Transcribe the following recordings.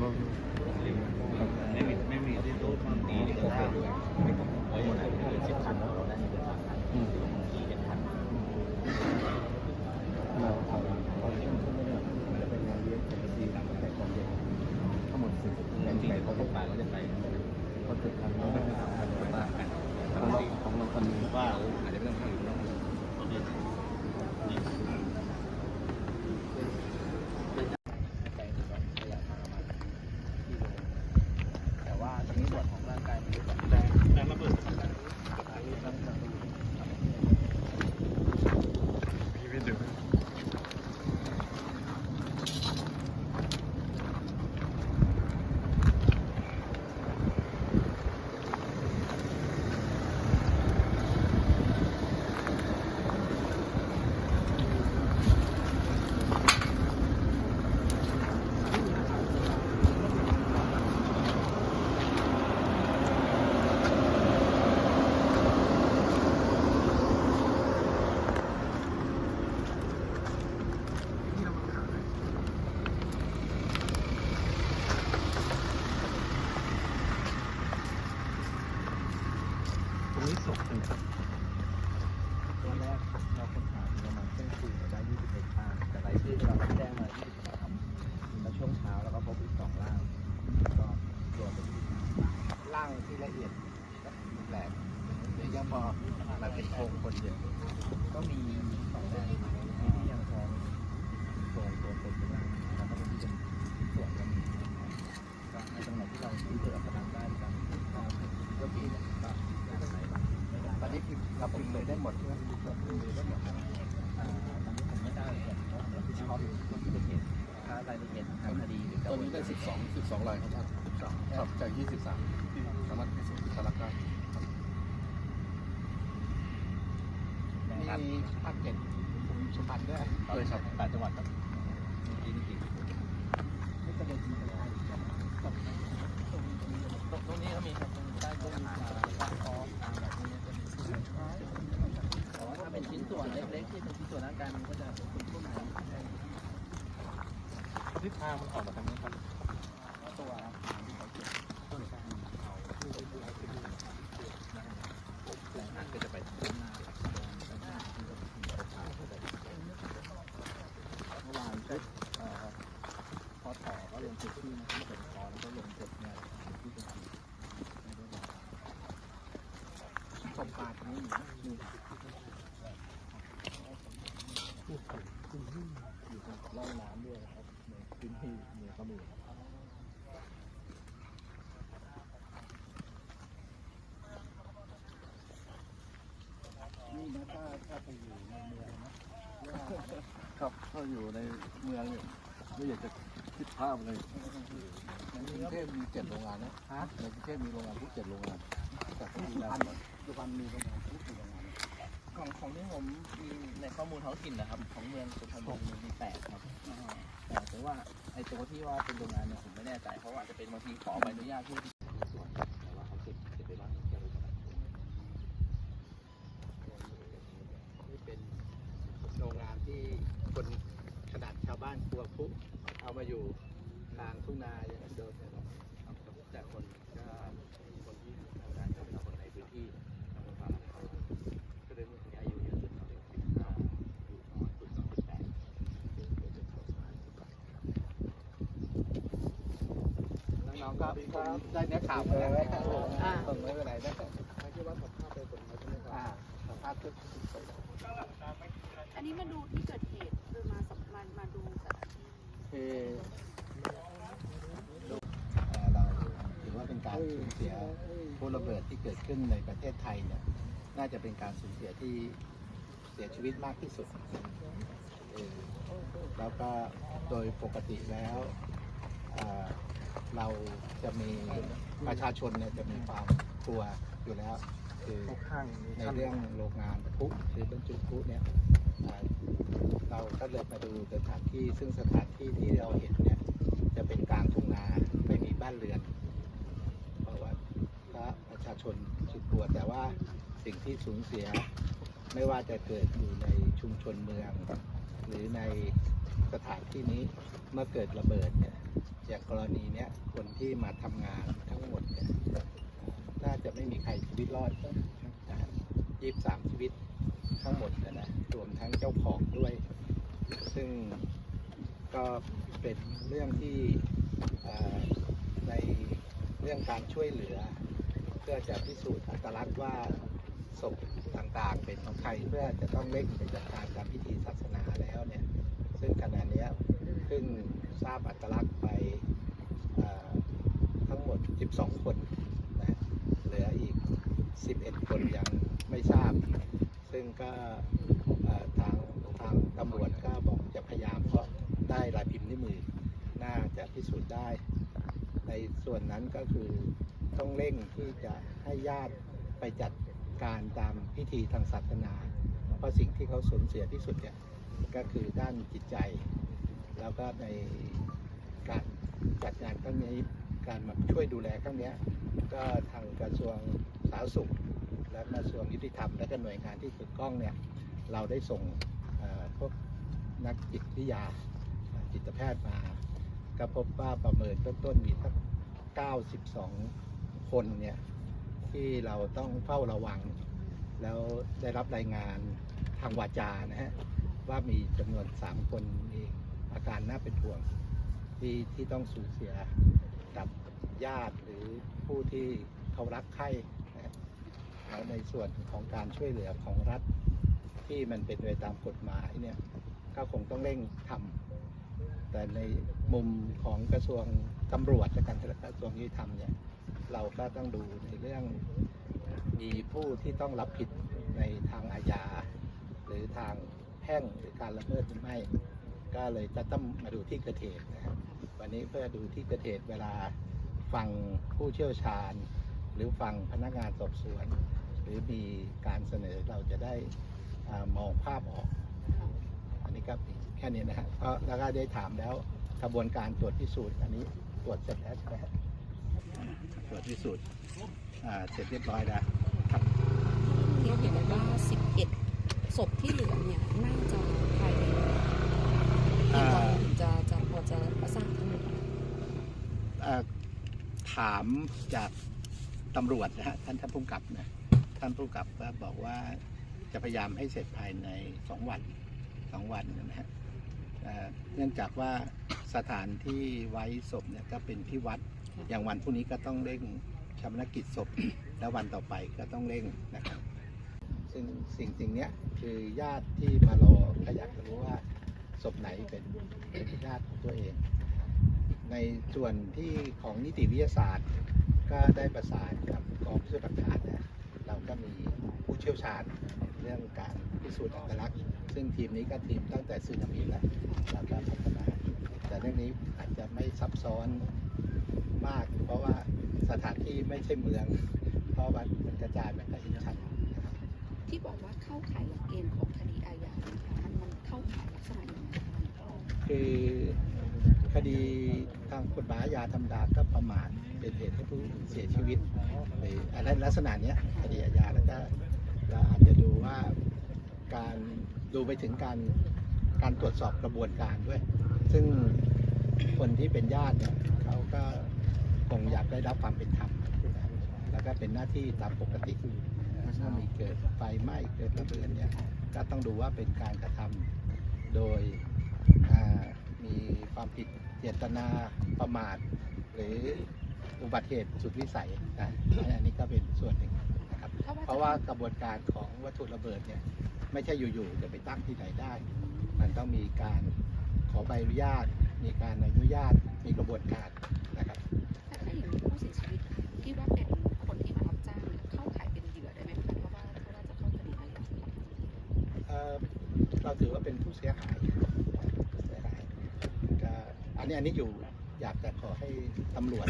ไม่มีไม่มีที่ตู้มันดีที่ผมเป็นหมดเลยสิบพันแล้วได้เงินกี่สิบพัเราทำเราช่วงที่ไม่ได้จะเป็นงานเลี้ยงเต่างปะเทศขอเด็กทั้งหมดสิบเป็นที่ไเขาต้องไปเขาจะไปเขาติดพันเขาไม่ได้ทำพันบ้างของเราคนนี้ว่า ยดและแปลกเดี๋ยวยังพอมาเป็นโครงคนเดียวก็มีสองแบบมีที่ยังพอโครงตัวคนเป็นร่างแล้วก็มีเป็นส่วนกันก็ในตรงไหนที่เราที่เจอพลังได้กันก็มีก็อตอนนี้พิมพ์เราพิมพ์เลยได้หมดใช่ไหมเราพิมพ์เลยได้หมดตอนนี้ผมไม่ได้ละเอียเพราะเราพิชอบที่เกิดเหตุถ้ารายละเอียดทางคดีหรือตอนนี้ได้12 12รายครับท่าน12ครับจาก 23 ที่สามารถพิสูจน์สารได้มีภาคเจ็ดคุณสุพรรณด้วยด้วยครับแปดจังหวัดครับจริงจริงไม่ประเด็นจริงอะไรตรงตรงนี้ก็มีครับตรงใต้ต้นขาแล้วก็คอตามแบบนี้เป็นแต่ว่าถ้าเป็นชิ้นส่วนเล็กๆที่เป็นชิ้นส่วนร่างกายมันก็จะเป็นพวกไหน ทิศทางมันออกมาทางนี้ครับตัวที่เขาเก็บต้นการเขาที่ไปดูไปดูแหล่งอาหารก็จะไปทางด้านหน้าครับด้านหน้าที่จะเป็นขาวๆก็จะเมื่อวานก็เอ่อพอต่อก็ลงพื้นที่นะครับที่เป็นคอแล้วก็ลงจุดเนี่ยที่เป็นไม่ได้บอกศพปาตรงนี้อยู่นะนี่อยู่ตรงร่องน้ำด้วยครับ พื้นที่เหนือกระบี่นี่นะถ้าถ้าไปอยู่ในเมืองนะครับถ้าอยู่ในเมืองเนี่ยไม่อยากจะคิดภาพเลยในกรุงเทพมีเจ็ดโรงงานนะฮะในกรุงเทพมีโรงงานทุกเจ็ดโรงงานจากที่สุดูแลพรรณสุพรรณมีโรงงานทุกโรงงาน ของของที่ผมมีในข้อมูลท้องถิ่นนะครับ ของเมืองสุพรรณบุรีมีแปดครับแต่ว่าไอตัวที่ว่าเป็นโรงงานเนี่ยผมไม่แน่ใจเพราะว่าอาจจะเป็นบางทีขอใบอนุญาตที่ส่วนแต่ว่าเขาเก็บเก็บไปบ้างเก็บไปบ้างนี่เป็นโรงงานที่คนขนาดชาวบ้านครัวพุเอามาอยู่กลางทุ่งนาอย่างนั้นโดนเนี่ยครับแต่คนก็คนที่ทำงานก็เป็นคนในพื้นที่ทำความเขาก็เลยมีอายุเยอะสุดเขาเป็นสิบห้าอยู่ประมาณสิบสองสิบแปด น้องๆก็ได้เนื้อข่าวมาแล้วส่งไม่เป็นไรนะไม่ใช่ว่าสัมภาษณ์ไปส่งมาใช่ไหมครับสัมภาษณ์ทุกอันนี้มาดูที่เกิดเหตุคือมาสัมมามาดูสถานที่คือเราถือว่าเป็นการสูญเสียผู้ระเบิดที่เกิดขึ้นในประเทศไทยเนี่ยน่าจะเป็นการสูญเสียที่เสียชีวิตมากที่สุดเออแล้วก็โดยปกติแล้วเอ่อ เราจะมีประชาชนเนี่ยจะมีความกลัวอยู่แล้ว คือในเรื่องโรงงานพุหรือบรรจุพุเนี่ยอ่าเราก็เลยมาดูสถานที่ซึ่งสถานที่ที่เราเห็นเนี่ยจะเป็นกลางทุ่งนาไม่มีบ้านเรือน เพราะว่าถ้าประชาชนสุดกลัวแต่ว่าสิ่งที่สูญเสียไม่ว่าจะเกิดอยู่ในชุมชนเมือง หรือในสถานที่นี้เมื่อเกิดระเบิดเนี่ย อย่างกรณีเนี้ยคนที่มาทำงานทั้งหมดเนี่ยน่าจะไม่มีใครชีวิตรอดยี่สามชีวิตทั้งหมดนะนะรวมทั้งเจ้าของด้วย ซึ่งก็เป็นเรื่องที่ในเรื่องการช่วยเหลือ เพื่อจะพิสูจน์อัตลักษณ์ว่าศพต่างๆ เป็นของใครเพื่อจะต้องเร่งไปจัดการตามพิธีศาสนาแล้วเนี่ย ซึ่งขณะนี้ยเพิ่งทราบอัตลักษณ์ไป 12 คนนะเหลืออีก 11 คนยังไม่ทราบ ซึ่งก็ทางทางตำรวจก็บอกจะพยายามเพราะได้ลายพิมพ์นิ้วมือ น่าจะพิสูจน์ได้ ในส่วนนั้นก็คือต้องเร่งที่จะให้ญาติไปจัดการตามพิธีทางศาสนา เพราะสิ่งที่เขาสูญเสียที่สุดเนี่ยก็คือด้านจิตใจ แล้วก็ในการจัดงานครั้งนี้ การมาช่วยดูแลครั้งนี้ก็ทางกระทรวงสาธารณสุข และกระทรวงยุติธรรมและก็หน่วยงานที่เกี่ยวข้องเนี่ยเราได้ส่งพวกนักจิตวิทยาจิตแพทย์มา ก็พบว่าประเมินเบื้องต้นมีทั้ง92 คนเนี่ยที่เราต้องเฝ้าระวัง แล้วได้รับรายงานทางวาจานะฮะว่ามีจำนวนสามคนมีอาการน่าเป็นห่วงที่ที่ต้องสูญเสีย กับญาติหรือผู้ที่เขารักใครนะในส่วนของการช่วยเหลือของรัฐที่มันเป็นไปตามกฎหมายเนี่ยก็คงต้องเร่งทำแต่ในมุมของกระทรวงตำรวจและการกระทรวงยุติธรรมเนี่ยเราก็ต้องดูในเรื่องมีผู้ที่ต้องรับผิดในทางอาญาหรือทางแพ่งหรือการละเมิดหรือไม่ ก็เลยจะต้องมาดูที่เกิดเหตุนะครับ วันนี้เพื่อดูที่เกิดเหตุเวลาฟังผู้เชี่ยวชาญ หรือฟังพนักงานสอบสวน หรือมีการเสนอเราจะได้อมองภาพออก อันนี้ก็แค่นี้นะฮะเพราะแล้วก็ได้ถามแล้วกระบวนการตรวจพิสูจน์อันนี้ตรวจเสร็จแล้วใช่ไหมตรวจพิสูจน์เสร็จเรียบร้อยแล้วครับเราเห็นว่า11ศพที่เหลือเนี่ยน่าจะภายในกี่วันถึงจะจะพอจะทราบทั้งหมด เอ่อ ถามจากตำรวจนะฮะท่านท่านผู้กับนะท่านผู้กับก็บอกว่าจะพยายามให้เสร็จภายในสองวันสองวันนะฮะเนื่องจากว่าสถานที่ไว้ศพเนี่ยก็เป็นที่วัดอย่างวันพรุ่งนี้ก็ต้องเร่งชำนกิจศพ แล้ววันต่อไปก็ต้องเร่งนะครับ ซึ่งสิ่งสิ่งเนี้ยคือญาติที่มารอก็อยากจะรู้ว่าศพไหนเป็นเป็นญาติของตัวเอง ในส่วนที่ของนิติวิทยาศาสตร์ ก็ได้ประสานกับกองพิสูจน์หลักฐานนะเราก็มีผู้เชี่ยวชาญเรื่องการพิสูจน์อัตลักษณ์ ซึ่งทีมนี้ก็ทีมตั้งแต่ซึนามิแล้วเราก็พัฒนาแต่เรื่องนี้อาจจะไม่ซับซ้อนมาก เพราะว่าสถานที่ไม่ใช่เมือง เพราะว่ามันกระจายมันก็เห็นชัดนะครับที่บอกว่าเข้าข่ายหลักเกณฑ์ของคดีอาญาเนี่ยค่ะมันมันเข้าข่ายลักษณะยังไงคะคือคดี ทางกฎหมายอาธรรมดาก็ประมาทเป็นเหตุให้ผู้อื่นเสียชีวิตอะไรลักษณะเนี้ยคดีอาญาแล้วก็เราอาจจะดูว่าการดูไปถึงการการตรวจสอบกระบวนการด้วย ซึ่งคนที่เป็นญาติเนี่ยเขาก็คงอยากได้รับความเป็นธรรมแล้วก็เป็นหน้าที่ตามปกติถ้ามีเกิดไฟไหม้เกิดระเบิดเนี่ยก็ต้องดูว่าเป็นการกระทำโดยมีความผิด เจตนาประมาท หรืออุบัติเหตุสุดวิสัยนะอันนี้ก็เป็นส่วนหนึ่งนะครับ เพราะว่ากระบวนการของวัตถุระเบิดเนี่ยไม่ใช่อยู่ๆจะไปตั้งที่ไหนได้ มันต้องมีการขอใบอนุญาต มีการอนุญาต มีกระบวนการนะครับถ้าถ้าอย่างนี้ผู้เสียชีวิตที่ว่าเป็นคนที่มารับจ้างเนี่ยเข้าข่ายเป็นเหยื่อได้ไหมคะเพราะว่าเพราะว่าจะเข้าคดีอาญาเอ่อเราถือว่าเป็นผู้เสียหายเสียหายก็อั นนี้อันนี้อยู่อยากจะขอให้ตำรวจ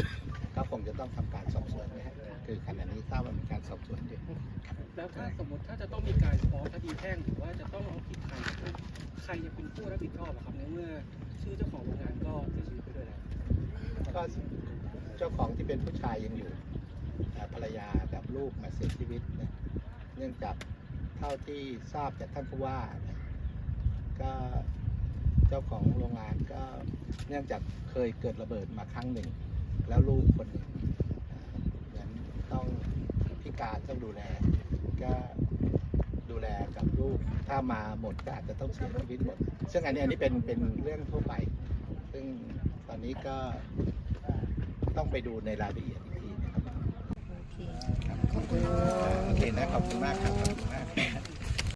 ก็คงจะต้องทำการสอบสวนนะฮะคือขณะนี้ทราบว่ามีการสอบสวนอยู่แล้วถ้าสมมติถ้าจะต้องมีการฟ้องคดีแพ่งหรือว่าจะต้องเอาผิดใครนะครับใครจะเป็นผู้รับผิดชอบอะครับในเมื่อชื่อเจ้าของโรงงานก็เสียชีวิตไปด้วยแล้วก็เจ้าของที่เป็นผู้ชายยังอยู่แต่ภรรยากับลูกมาเสียชีวิตนะเนื่องจากเท่าที่ทราบจากท่านผู้ว่านะก็เจ้าของโรงงานก็เนื่องจากเคยเกิดระเบิดมาครั้งหนึ่ง แล้วลูกคนหนึ่งอ่าเหมือนต้องพิการต้องดูแล ก็ดูแลกับลูก ถ้ามาหมดก็อาจจะต้องเสียชีวิตหมด ซึ่งอันนี้อันนี้เป็นเป็นเรื่องทั่วไป ซึ่งตอนนี้ก็ต้องไปดูในรายละเอียดอีกทีนะครับโอเคครับขอบคุณค่ะโอเคนะขอบคุณมากครับขอบคุณมาก